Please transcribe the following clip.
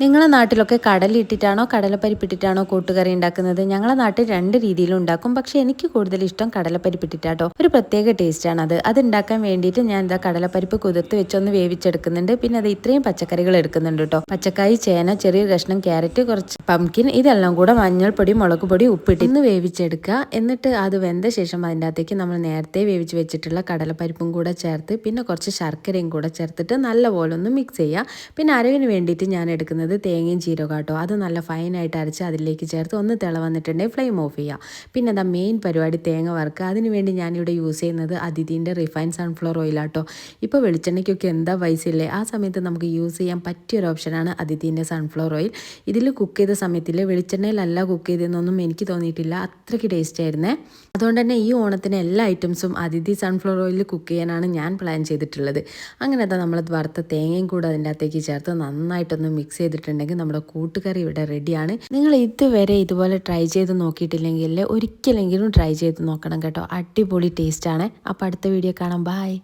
നിങ്ങളെ നാട്ടിലൊക്കെ കടലിട്ടിട്ടാണോ കടലപ്പരിപ്പിട്ടിട്ടാണോ കൂട്ടുകറി ഉണ്ടാക്കുന്നത്? ഞങ്ങളെ നാട്ടിൽ രണ്ട് രീതിയിലും ഉണ്ടാക്കും. പക്ഷെ എനിക്ക് കൂടുതൽ ഇഷ്ടം കടലപ്പരിപ്പിട്ടിട്ടാട്ടോ ഒരു പ്രത്യേക ടേസ്റ്റാണ് അത്. അത് ഉണ്ടാക്കാൻ വേണ്ടിയിട്ട് ഞാൻ ഇതാ കടലപ്പരിപ്പ് കുതിർത്ത് വെച്ചൊന്ന് വേവിച്ചെടുക്കുന്നുണ്ട്. പിന്നെ അത് ഇത്രയും പച്ചക്കറികൾ എടുക്കുന്നുണ്ട് കേട്ടോ. പച്ചക്കായി ചേന ചെറിയ കഷ്ണം ക്യാരറ്റ് കുറച്ച് പംകിൻ ഇതെല്ലാം കൂടെ മഞ്ഞൾപ്പൊടി മുളക് പൊടി ഉപ്പിട്ട് ഇന്ന് വേവിച്ചെടുക്കുക. എന്നിട്ട് അത് വെന്ത ശേഷം അതിന്റെ അകത്തേക്ക് നമ്മൾ നേരത്തെ വേവിച്ച് വെച്ചിട്ടുള്ള കടലപ്പരിപ്പും കൂടെ ചേർത്ത് പിന്നെ കുറച്ച് ശർക്കരയും കൂടെ ചേർത്തിട്ട് നല്ലപോലെ ഒന്ന് മിക്സ് ചെയ്യുക. പിന്നെ അരവിന് വേണ്ടിയിട്ട് ഞാൻ എടുക്കുന്നത് തേങ്ങയും ജീരകം കേട്ടോ അത് നല്ല ഫൈനായിട്ട് അരച്ച് അതിലേക്ക് ചേർത്ത് ഒന്ന് തിള വന്നിട്ടുണ്ടെങ്കിൽ ഫ്ലെയിം ഓഫ് ചെയ്യുക പിന്നെ അതാ മെയിൻ പരിപാടി തേങ്ങ വറുക്കുക. അതിന് വേണ്ടി ഞാനിവിടെ യൂസ് ചെയ്യുന്നത് അതിഥീന്റെ റിഫൈൻ സൺഫ്ലവർ ഓയിലാട്ടോ ഇപ്പോൾ വെളിച്ചെണ്ണയ്ക്കൊക്കെ എന്താ പൈസ ഇല്ലേ? ആ സമയത്ത് നമുക്ക് യൂസ് ചെയ്യാൻ പറ്റിയൊരു ഓപ്ഷനാണ് അതിഥീന്റെ സൺഫ്ലവർ ഓയിൽ ഇതിൽ കുക്ക് ചെയ്ത സമയത്തിൽ വെളിച്ചെണ്ണയിലല്ല കുക്ക് ചെയ്തതെന്നൊന്നും എനിക്ക് തോന്നിയിട്ടില്ല. അത്രയ്ക്ക് ടേസ്റ്റ് ആയിരുന്നേ. അതുകൊണ്ട് തന്നെ ഈ ഓണത്തിന് എല്ലാ ഐറ്റംസും അതിഥി സൺഫ്ലവർ ഓയിലിൽ കുക്ക് ചെയ്യാനാണ് ഞാൻ പ്ലാൻ ചെയ്തിട്ടുള്ളത്. അങ്ങനെ അതാ നമ്മൾ വറുത്ത തേങ്ങയും കൂടെ അതിന്റെ അകത്തേക്ക് ചേർത്ത് നന്നായിട്ടൊന്ന് മിക്സ് ചെയ്തിട്ടുണ്ടെങ്കിൽ നമ്മുടെ കൂട്ടുകറി ഇവിടെ റെഡിയാണ് നിങ്ങൾ ഇതുവരെ ഇതുപോലെ ട്രൈ ചെയ്ത് നോക്കിയിട്ടില്ലെങ്കിൽ ഒരിക്കലെങ്കിലും ട്രൈ ചെയ്ത് നോക്കണം കേട്ടോ. അടിപൊളി ടേസ്റ്റ് ആണ്. അപ്പോൾ അടുത്ത വീഡിയോ കാണാം. ബായ്